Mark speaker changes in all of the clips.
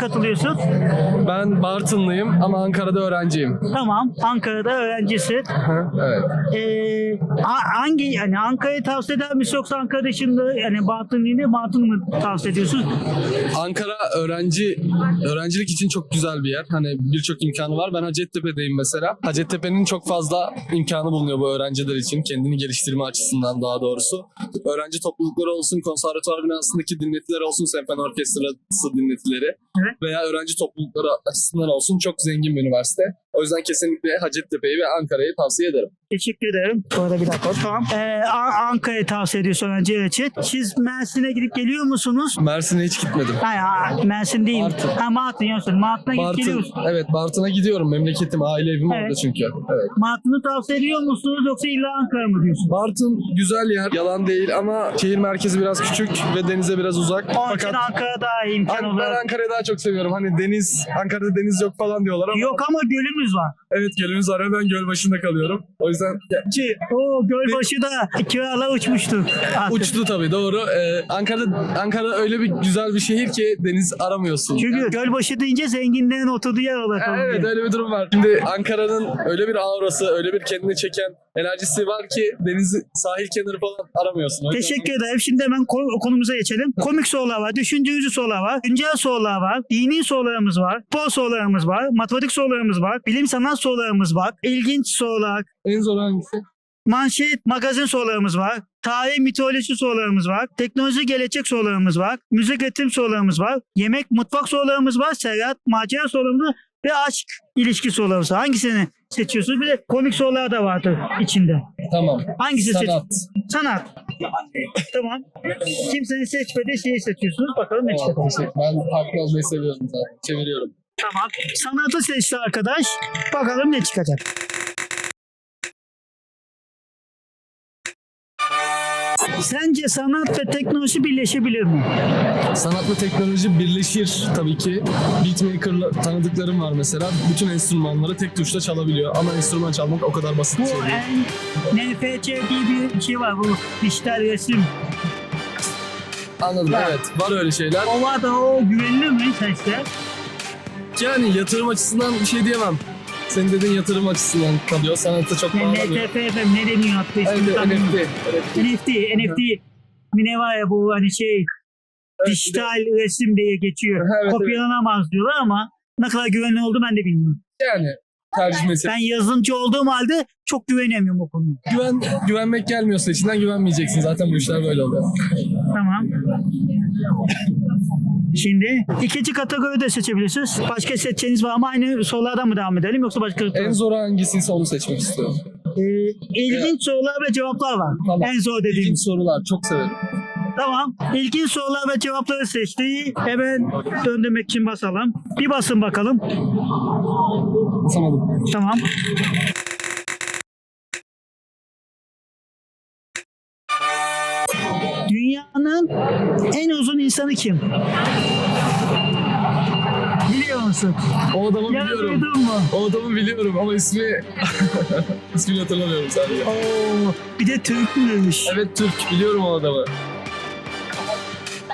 Speaker 1: katılıyorsun?
Speaker 2: Ben Bartınlıyım ama Ankara'da öğrenciyim.
Speaker 1: Tamam. Ankara'da öğrencisin.
Speaker 2: evet.
Speaker 1: Ee, ha- hangi yani Ankara'yı tavsiye eder misin yoksa Ankara dışında yani Bartın değil de Bartın mı tavsiye ediyorsun?
Speaker 2: Ankara öğrenci öğrencilik için çok güzel bir yer. Hani birçok imkanı var. Ben Hacettepe'deyim mesela. Hacettepe'nin çok fazla imkanı bulunuyor bu öğrenciler için. Kendini geliştirme açısından daha doğrusu. Öğrenci toplulukları olsun, konservatuvar binasındaki dinletiler olsun, senfoni orkestrası dinletileri. Veya öğrenci toplulukları açısından olsun çok zengin bir üniversite. O yüzden kesinlikle Hacettepe'yi ve Ankara'yı tavsiye ederim.
Speaker 1: Teşekkür ederim. Bu arada bir dakika. Tamam. Ee, A- Ankara'yı tavsiye ediyorsun öğrenciler için. Siz Mersin'e gidip geliyor musunuz?
Speaker 2: Mersin'e hiç gitmedim.
Speaker 1: Hayır, ha, Mersin değil.
Speaker 2: Bartın.
Speaker 1: Ha Martın diyorsun. Martın'a gidip
Speaker 2: Bartın,
Speaker 1: geliyorsun.
Speaker 2: evet Bartın'a gidiyorum. Memleketim, aile evim
Speaker 1: Evet.
Speaker 2: orada çünkü. Evet.
Speaker 1: Martın'ı tavsiye ediyor musunuz yoksa illa Ankara mı diyorsun?
Speaker 2: Bartın güzel yer, yalan değil ama şehir merkezi biraz küçük ve denize biraz uzak.
Speaker 1: Onun için
Speaker 2: Fakat
Speaker 1: Ankara daha iyi imkan
Speaker 2: ben,
Speaker 1: olarak.
Speaker 2: ben Ankara'yı daha çok seviyorum. Hani deniz, Ankara'da deniz yok falan diyorlar ama
Speaker 1: Yok ama gölümüz var.
Speaker 2: evet gölümüz var ben göl başında kalıyorum. O yüzden
Speaker 1: Ki o gölbaşı da kiralar uçmuştu. artık.
Speaker 2: uçtu tabii doğru. Ee, Ankara'da Ankara öyle bir güzel bir şehir ki deniz aramıyorsun.
Speaker 1: Çünkü
Speaker 2: Yani-
Speaker 1: gölbaşı deyince zenginlerin oturduğu yer olarak.
Speaker 2: Evet öyle bir durum var. Şimdi Ankara'nın öyle bir aurası, öyle bir kendini çeken enerjisi var ki denizi, sahil kenarı falan aramıyorsun.
Speaker 1: Teşekkür ederim. Şimdi hemen ko- konumuza geçelim. Komik sorular var, düşündürücü sorular var, güncel sorular var, dini sorularımız var, spor sorularımız var, matematik sorularımız var, bilim sanat sorularımız var, ilginç sorular,
Speaker 2: En zor hangisi?
Speaker 1: manşet, magazin sorularımız var, tarih, mitoloji sorularımız var, teknoloji, gelecek sorularımız var, müzik üretim sorularımız var, yemek, mutfak sorularımız var, seyahat, macera sorularımız var ve aşk ilişki sorularımız var. Hangisini seçiyorsunuz? Bir de komik sorular da vardır içinde.
Speaker 2: Tamam.
Speaker 1: Hangisi seç?
Speaker 2: Sanat.
Speaker 1: Sanat. tamam. Kimsenin seçmediği şeyi seçiyorsunuz. Bakalım ne çıkacak.
Speaker 2: Ben farklı olmayı seviyorum zaten. Çeviriyorum.
Speaker 1: Tamam. Sanatı seçti arkadaş. Bakalım ne çıkacak. Sence sanat ve teknoloji birleşebilir mi?
Speaker 2: Sanatla teknoloji birleşir tabii ki. Beatmaker'la tanıdıklarım var mesela. Bütün enstrümanları tek tuşla çalabiliyor. Ama enstrüman çalmak o kadar basit
Speaker 1: Bu
Speaker 2: şey değil.
Speaker 1: en NFC diye bir şey var. Bu dijital resim.
Speaker 2: Anladım
Speaker 1: Ya.
Speaker 2: evet. Var öyle şeyler.
Speaker 1: O var da o güvenilir mi sence?
Speaker 2: Yani yatırım açısından bir şey diyemem. Senin dediğin yatırım açısından kalıyor. Sanata çok bağlamıyor.
Speaker 1: NTFM ne deniyor hatta ismini.
Speaker 2: NFT.
Speaker 1: NFT, NFT mi ne var ya bu hani şey
Speaker 2: Evet,
Speaker 1: dijital resim diye geçiyor.
Speaker 2: Evet, evet.
Speaker 1: Kopyalanamaz diyorlar ama ne kadar güvenli oldu ben de bilmiyorum.
Speaker 2: Yani tercih meselesi.
Speaker 1: Ben yazılımcı olduğum halde çok güvenemiyorum o konuya.
Speaker 2: Güven, güvenmek gelmiyorsa içinden güvenmeyeceksin. Zaten bu işler böyle oluyor.
Speaker 1: Tamam. Şimdi ikinci kategori de seçebilirsiniz. Başka seçeceğiniz var ama aynı sorulardan mı devam edelim yoksa başka
Speaker 2: En zor hangisiyse onu seçmek istiyorum.
Speaker 1: Ee, ilginç sorular ve cevaplar var.
Speaker 2: Tamam.
Speaker 1: En zor dediğim.
Speaker 2: İlginç sorular. Çok severim.
Speaker 1: Tamam. İlginç sorular ve cevapları seçti. Hemen döndürmek için basalım. Bir basın bakalım.
Speaker 2: Basamadım.
Speaker 1: Tamam. Dünyanın en uzun insanı kim? Biliyor musun?
Speaker 2: O adamı
Speaker 1: Ya
Speaker 2: biliyorum.
Speaker 1: duydun mu?
Speaker 2: O adamı biliyorum ama ismi... ismini hatırlamıyorum sadece.
Speaker 1: Oo, bir de Türkmüş.
Speaker 2: Evet Türk. Biliyorum o adamı.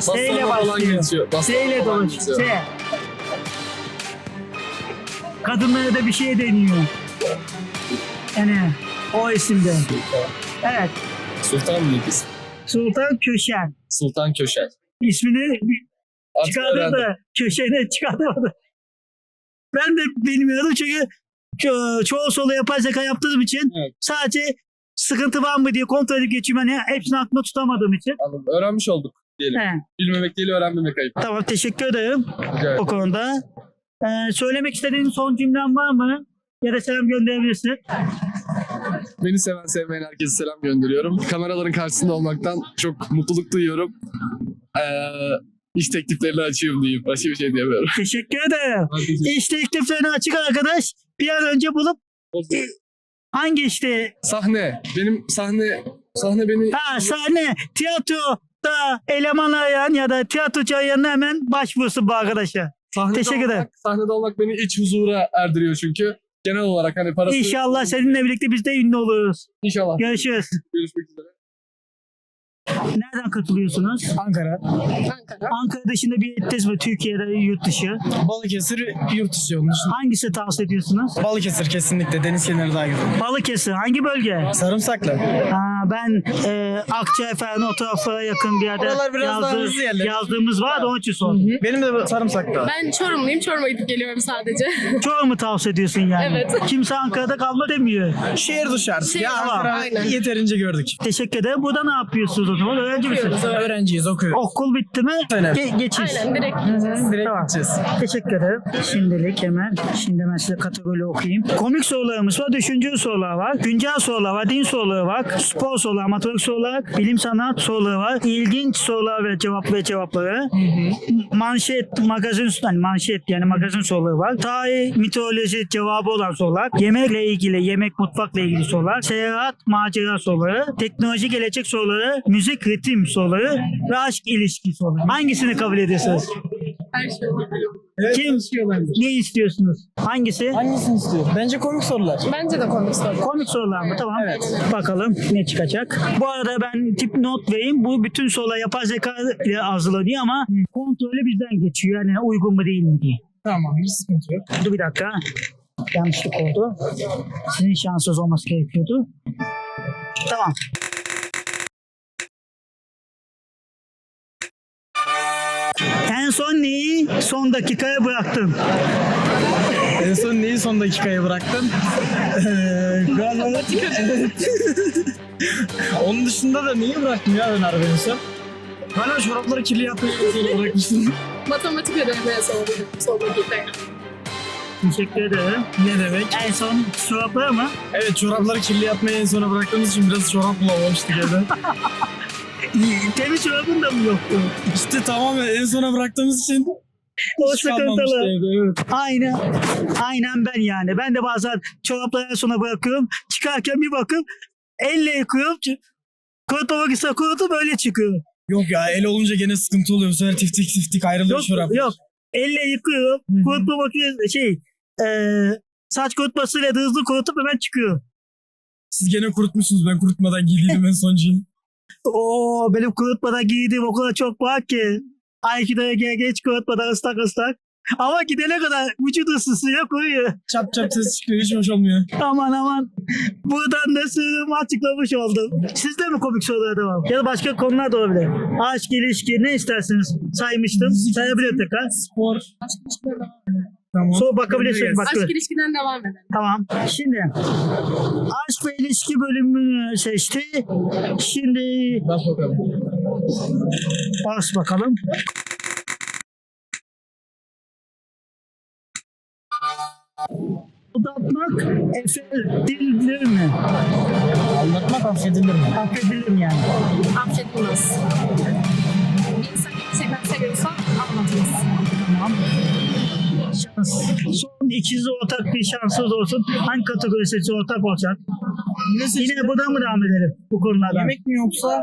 Speaker 1: S ile
Speaker 2: Bastonla falan
Speaker 1: başlıyor.
Speaker 2: geçiyor.
Speaker 1: S
Speaker 2: Bastonla
Speaker 1: ile
Speaker 2: falan
Speaker 1: dolaş.
Speaker 2: geçiyor.
Speaker 1: S. Kadınlara da bir şey deniyor. Yani o isimde. Evet.
Speaker 2: Sultan mıydı ismi?
Speaker 1: Çultan Köşen.
Speaker 2: Sultan Köşel.
Speaker 1: İsmini
Speaker 2: Artık
Speaker 1: çıkardı da köşene çıkartamadı. Ben de bilmiyordum çünkü ço- çoğu solo yapay zeka yaptığım için
Speaker 2: Evet.
Speaker 1: sadece sıkıntı var mı diye kontrol edip geçiyorum. Hani hepsini aklımda tutamadığım için.
Speaker 2: Anladım. Öğrenmiş olduk diyelim.
Speaker 1: He,
Speaker 2: Bilmemek değil öğrenmemek ayıp.
Speaker 1: tamam teşekkür ederim
Speaker 2: Rica
Speaker 1: o konuda. Ee, söylemek istediğin son cümlen var mı? Ya da selam gönderebilirsin.
Speaker 2: Beni seven sevmeyen herkese selam gönderiyorum. Kameraların karşısında olmaktan çok mutluluk duyuyorum. Ee, iş tekliflerini açayım diyeyim. Başka bir şey diyemiyorum.
Speaker 1: Teşekkür ederim. İş tekliflerini açık arkadaş. Bir an önce bulup hangi işte
Speaker 2: Sahne. Benim sahne sahne beni
Speaker 1: ha, sahne, tiyatroda eleman arayan ya da tiyatrocu arayan hemen başvursun bu arkadaşa.
Speaker 2: sahnede
Speaker 1: teşekkür ederim.
Speaker 2: sahnede olmak beni iç huzura erdiriyor çünkü. Genel olarak hani parası
Speaker 1: İnşallah seninle birlikte biz de ünlü oluruz.
Speaker 2: İnşallah.
Speaker 1: Görüşürüz.
Speaker 2: Görüşmek üzere.
Speaker 1: Nereden katılıyorsunuz?
Speaker 3: Ankara,
Speaker 4: Ankara.
Speaker 1: Ankara dışında bir ettiniz mi? Türkiye'de yurt dışı.
Speaker 3: Balıkesir yurt dışı olmuş.
Speaker 1: Hangisi tavsiye ediyorsunuz?
Speaker 3: Balıkesir kesinlikle deniz kenarı daha güzel.
Speaker 1: Balıkesir. Hangi bölge?
Speaker 3: Sarımsaklı.
Speaker 1: Ha, ben e, Akçay falan o tarafa yakın bir yerde
Speaker 3: Oralar biraz daha hızlı yerler.
Speaker 1: yazdığımız var da onun için sordum.
Speaker 3: Benim de sarımsaklı.
Speaker 4: Ben Çorumluyum. Çorum'a gidip geliyorum sadece.
Speaker 1: Çok mu tavsiye ediyorsun yani?
Speaker 4: Evet.
Speaker 1: Kimse Ankara'da kalma demiyor.
Speaker 3: Şehir dışı artık.
Speaker 4: Şehir
Speaker 3: ya Ankara
Speaker 4: aynen.
Speaker 3: yeterince gördük.
Speaker 1: Teşekkür ederim. Burada ne yapıyorsunuz o zaman? Öğrenci misiniz?
Speaker 3: Öğrenciyiz, okuyoruz.
Speaker 1: Okul bitti mi?
Speaker 3: Aynen.
Speaker 1: Ge- geçiş.
Speaker 4: Aynen direkt gideceğiz.
Speaker 3: Direkt
Speaker 1: Tamam.
Speaker 3: gideceğiz.
Speaker 1: Teşekkür ederim. Şimdilik hemen, şimdi ben size kategori okuyayım. Komik sorularımız var, düşünce sorular var, güncel sorular var, din soruları var, spor sorular, matematik sorular, bilim sanat soruları var, ilginç sorular ve cevap ve cevapları, manşet, magazin, hani manşet yani magazin soruları var, tarih, mitoloji cevabı olan sorular, yemekle ilgili, yemek, mutfakla ilgili sorular, seyahat, macera soruları, teknoloji, gelecek soruları, müzik, ritim soruları ve aşk ilişki soruları. Hangisini kabul ediyorsunuz?
Speaker 4: Her şey oluyor.
Speaker 1: Kim? Ne istiyorsunuz? Hangisi?
Speaker 3: Hangisini istiyor? Bence komik sorular.
Speaker 4: Bence de komik soru.
Speaker 1: Komik sorular mı? Tamam.
Speaker 3: Evet.
Speaker 1: Bakalım ne çıkacak. Bu arada ben tip not vereyim. Bu bütün sorular yapay zeka ile hazırlanıyor ama kontrolü bizden geçiyor. Yani uygun mu değil mi diye.
Speaker 3: Tamam, hiç sıkıntı yok.
Speaker 1: Dur bir dakika. Yanlışlık oldu. Sizin şanssız olması gerekiyordu. Tamam. Son neyi son dakikaya bıraktın?
Speaker 3: En son neyi son dakikaya bıraktın? Eee, galiba... Onun dışında da neyi bıraktım ya ben araba en son? Galiba çorapları kirli yapmayı bırakmıştım.
Speaker 4: Matematik ödevine sordum. Son dakikaya.
Speaker 1: Teşekkür ederim.
Speaker 3: ne demek?
Speaker 1: En son çoraplar mı?
Speaker 3: Evet çorapları kirli yapmayı en sona bıraktığımız için biraz çorap bulamamıştık evde.
Speaker 1: Temiz çorabın da mı yoktu?
Speaker 3: işte tamamen en sona bıraktığımız için hiç kalmamıştı evde. Evet.
Speaker 1: Aynen. Aynen ben yani. Ben de bazen çorapları en sona bırakıyorum. Çıkarken bir bakıp elle yıkıyorum. Kurutmak ise kurutup böyle çıkıyor.
Speaker 3: Yok ya el olunca gene sıkıntı oluyor. Bu sefer tiftik tiftik ayrılıyor
Speaker 1: Yok
Speaker 3: çorap.
Speaker 1: yok. Elle yıkıyorum.
Speaker 3: Hı hı.
Speaker 1: Kurutma makinesi şey eee saç kurutmasıyla hızlı kurutup hemen çıkıyor.
Speaker 3: Siz gene kurutmuşsunuz. Ben kurutmadan giydiydim en soncuyum.
Speaker 1: Oo benim kurutmadan giydiğim o kadar çok var ki. Aikido'ya gel geç kurutmadan ıslak ıslak. Ama gidene kadar vücut ısısıyla koyuyor.
Speaker 3: Çap çap ses çıkıyor. Hiç hoş olmuyor.
Speaker 1: Aman aman. Buradan da sırrımı açıklamış oldum. Sizde mi komik sorular devam? Ya da başka konular da olabilir. Aşk, ilişki ne istersiniz? Saymıştım. Sayabilirim tekrar.
Speaker 3: Spor.
Speaker 4: Aşk
Speaker 3: Tamam.
Speaker 1: Sonra bakabilirsiniz. Bak,
Speaker 4: Aşk ilişkiden devam edelim.
Speaker 1: Tamam. Şimdi aşk ve ilişki bölümünü seçti. Şimdi
Speaker 3: Bak bakalım.
Speaker 1: bas bakalım. Aldatmak affedilir mi?
Speaker 3: Anlatmak affedilir mi?
Speaker 1: Affedilir mi yani?
Speaker 4: Affedilmez. Bir insan gerçekten seviyorsa anlatmaz.
Speaker 1: Tamam. Şans. Son ikisi ortak bir şansınız olsun. Hangi kategori ortak olacak? Yine buradan mı devam edelim bu konulardan? Yemek,
Speaker 3: Yemek mi yoksa?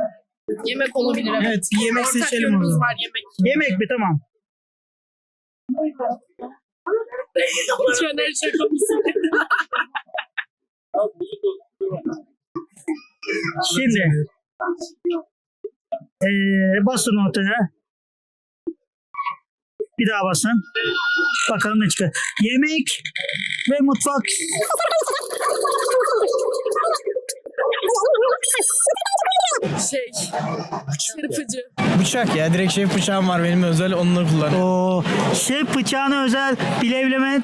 Speaker 4: Yemek olabilir evet.
Speaker 3: Evet yemek
Speaker 4: Ortak
Speaker 3: seçelim o
Speaker 4: yönümüz
Speaker 3: zaman.
Speaker 4: var yemek.
Speaker 1: mi? Tamam.
Speaker 4: Lütfen her şey.
Speaker 1: Şimdi eee basın ortaya. Bir daha basın. Bakalım ne çıkıyor. Yemek ve mutfak.
Speaker 4: Şey. Çırpıcı.
Speaker 3: Bıçak ya. Direkt şef bıçağım var benim özel onları kullanıyorum.
Speaker 1: O şef bıçağına özel bilevleme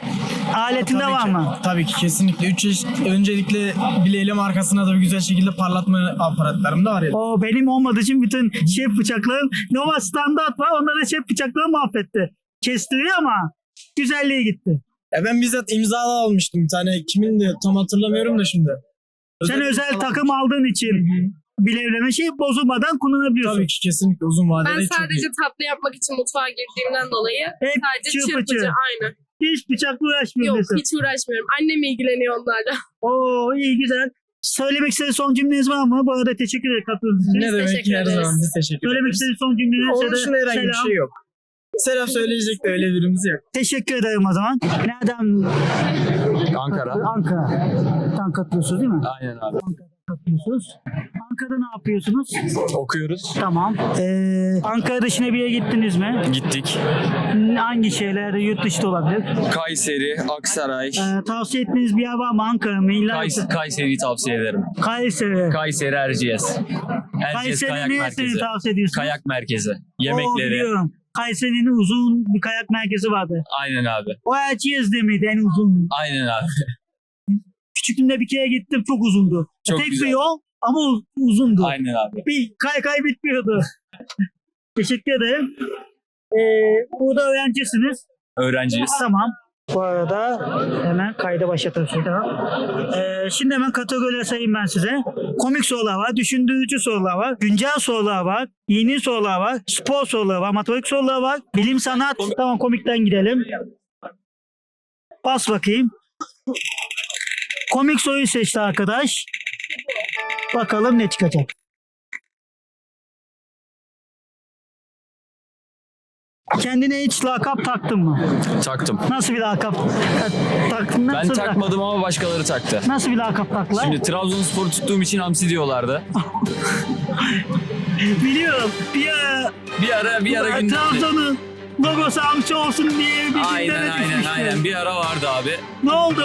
Speaker 1: aletinde
Speaker 3: Tabii
Speaker 1: var
Speaker 3: ki,
Speaker 1: mı?
Speaker 3: Tabii ki kesinlikle. Üç çeşit, öncelikle bileğilim arkasına da bir güzel şekilde parlatma aparatlarım da var ya.
Speaker 1: O benim olmadığı için bütün şef bıçaklarım Nova standart var. Onlar da şef bıçakları mahvetti. Kestiriyor ama güzelliği gitti.
Speaker 3: Ya ben bizzat imzalı almıştım bir tane. Kimin de tam hatırlamıyorum da şimdi.
Speaker 1: Sen özel
Speaker 3: imzalı
Speaker 1: takım aldığın için bilevleme şey bozulmadan kullanabiliyorsun.
Speaker 3: Tabii ki kesinlikle uzun vadede
Speaker 4: Ben
Speaker 3: çok
Speaker 4: sadece
Speaker 3: iyi.
Speaker 4: tatlı yapmak için mutfağa girdiğimden dolayı
Speaker 1: Hep
Speaker 4: sadece
Speaker 1: çırpıcı.
Speaker 4: çırpıcı. Aynen.
Speaker 1: Hiç bıçakla uğraşmıyor
Speaker 4: Yok hiç uğraşmıyorum. Annem ilgileniyor onlarla.
Speaker 1: Oo iyi güzel. Söylemek istediğiniz son cümleniz var mı? Bu arada teşekkür ederim katıldığınız için.
Speaker 3: Ne demek
Speaker 4: teşekkür
Speaker 3: her
Speaker 4: ederiz.
Speaker 3: zaman biz teşekkür
Speaker 1: Söylemek
Speaker 3: ederiz.
Speaker 1: istediğiniz son cümleniz
Speaker 3: Onun
Speaker 1: ya da
Speaker 3: dışında herhangi bir
Speaker 1: selam.
Speaker 3: şey yok. Selam söyleyecek de öyle birimiz yok.
Speaker 1: Teşekkür ederim o zaman. Nereden?
Speaker 5: Ankara.
Speaker 1: Ankara. Ankara katılıyorsunuz değil mi?
Speaker 5: Aynen abi.
Speaker 1: katılıyorsunuz. Ankara'da ne yapıyorsunuz?
Speaker 5: Okuyoruz.
Speaker 1: Tamam. Ee, Ankara dışına bir yere gittiniz mi?
Speaker 5: Gittik.
Speaker 1: Hangi şehirlerde yurt dışı da olabilir?
Speaker 5: Kayseri, Aksaray.
Speaker 1: Ee, tavsiye ettiğiniz bir yer var mı Ankara mı? İlla
Speaker 5: Kays- Kayseri'yi tavsiye ederim.
Speaker 1: Kayseri.
Speaker 5: Kayseri Erciyes. Erciyes
Speaker 1: Kayseri
Speaker 5: Kayak Merkezi.
Speaker 1: tavsiye ediyorsun?
Speaker 5: Kayak Merkezi.
Speaker 1: Oo,
Speaker 5: Yemekleri.
Speaker 1: biliyorum. Kayseri'nin uzun bir kayak merkezi vardı.
Speaker 5: Aynen abi.
Speaker 1: O Erciyes'de miydi en uzun?
Speaker 5: Aynen abi.
Speaker 1: Küçüklüğümde bir kere gittim çok uzundu.
Speaker 5: Çok
Speaker 1: Tek
Speaker 5: güzel.
Speaker 1: bir yol ama uz- uzundu.
Speaker 5: Aynen abi.
Speaker 1: Bir kay kay bitmiyordu. Teşekkür ederim. Ee, burada öğrencisiniz.
Speaker 5: Öğrenciyiz.
Speaker 1: Tamam. Bu arada hemen kayda başlatalım. şimdi. Ee, şimdi hemen kategorileri sayayım ben size. Komik sorular var, düşündürücü sorular var, güncel sorular var, yeni sorular var, spor soruları var, matematik soruları var, bilim sanat. Tamam komikten gidelim. Bas bakayım. Komik soruyu seçti arkadaş. Bakalım ne çıkacak. Kendine hiç lakap taktın mı?
Speaker 5: Taktım.
Speaker 1: Nasıl bir lakap ta- taktın?
Speaker 5: Ben
Speaker 1: Nasıl, bir-
Speaker 5: takmadım ama başkaları taktı.
Speaker 1: nasıl bir lakap taktılar?
Speaker 5: Şimdi Trabzonspor tuttuğum için hamsi diyorlardı.
Speaker 1: Biliyorum. Bir ara,
Speaker 5: Bir ara bir ara gündemde.
Speaker 1: Trabzon'un logosu hamsi olsun diye bir
Speaker 5: Aynen
Speaker 1: gündeme
Speaker 5: aynen
Speaker 1: düşmüştü.
Speaker 5: aynen. Bir ara vardı abi.
Speaker 1: Ne oldu?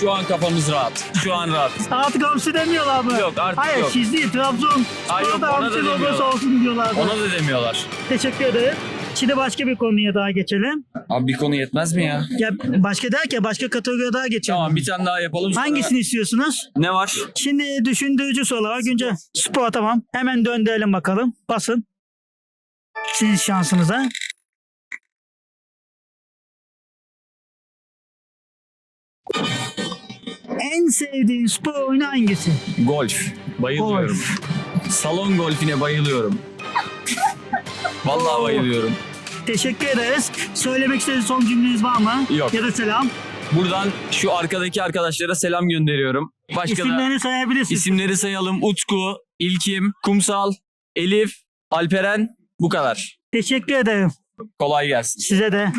Speaker 5: Şu an kafamız rahat. Şu an rahat.
Speaker 1: Artık hamsi demiyorlar mı?
Speaker 5: Yok artık
Speaker 1: Hayır
Speaker 5: yok.
Speaker 1: siz değil Trabzon.
Speaker 5: Yok,
Speaker 1: Orada
Speaker 5: ona
Speaker 1: hamsi
Speaker 5: da
Speaker 1: logosu
Speaker 5: demiyorlar.
Speaker 1: olsun diyorlardı.
Speaker 5: Ona da demiyorlar.
Speaker 1: Teşekkür ederim. Şimdi başka bir konuya daha geçelim.
Speaker 5: Abi bir konu yetmez mi ya?
Speaker 1: Ya başka derken başka kategoriye daha geçelim.
Speaker 5: Tamam bir tane daha yapalım. sonra-
Speaker 1: Hangisini istiyorsunuz?
Speaker 5: Ne var?
Speaker 1: Şimdi düşündürücü sorular var. Güncel spor tamam. Hemen döndürelim bakalım. Basın. Sizin şansınıza. En sevdiğin spor oyunu hangisi?
Speaker 5: Golf. Bayılıyorum.
Speaker 1: Golf.
Speaker 5: Salon golfine bayılıyorum. Vallahi
Speaker 1: Oo.
Speaker 5: bayılıyorum.
Speaker 1: Teşekkür ederiz. Söylemek istediğiniz son cümleniz var mı?
Speaker 5: Yok.
Speaker 1: Ya da selam.
Speaker 5: Buradan şu arkadaki arkadaşlara selam gönderiyorum. Başka da
Speaker 1: İsimlerini sayabilirsiniz.
Speaker 5: isimleri sayalım. Utku, İlkim, Kumsal, Elif, Alperen bu kadar.
Speaker 1: Teşekkür ederim.
Speaker 5: Kolay gelsin.
Speaker 1: Size de.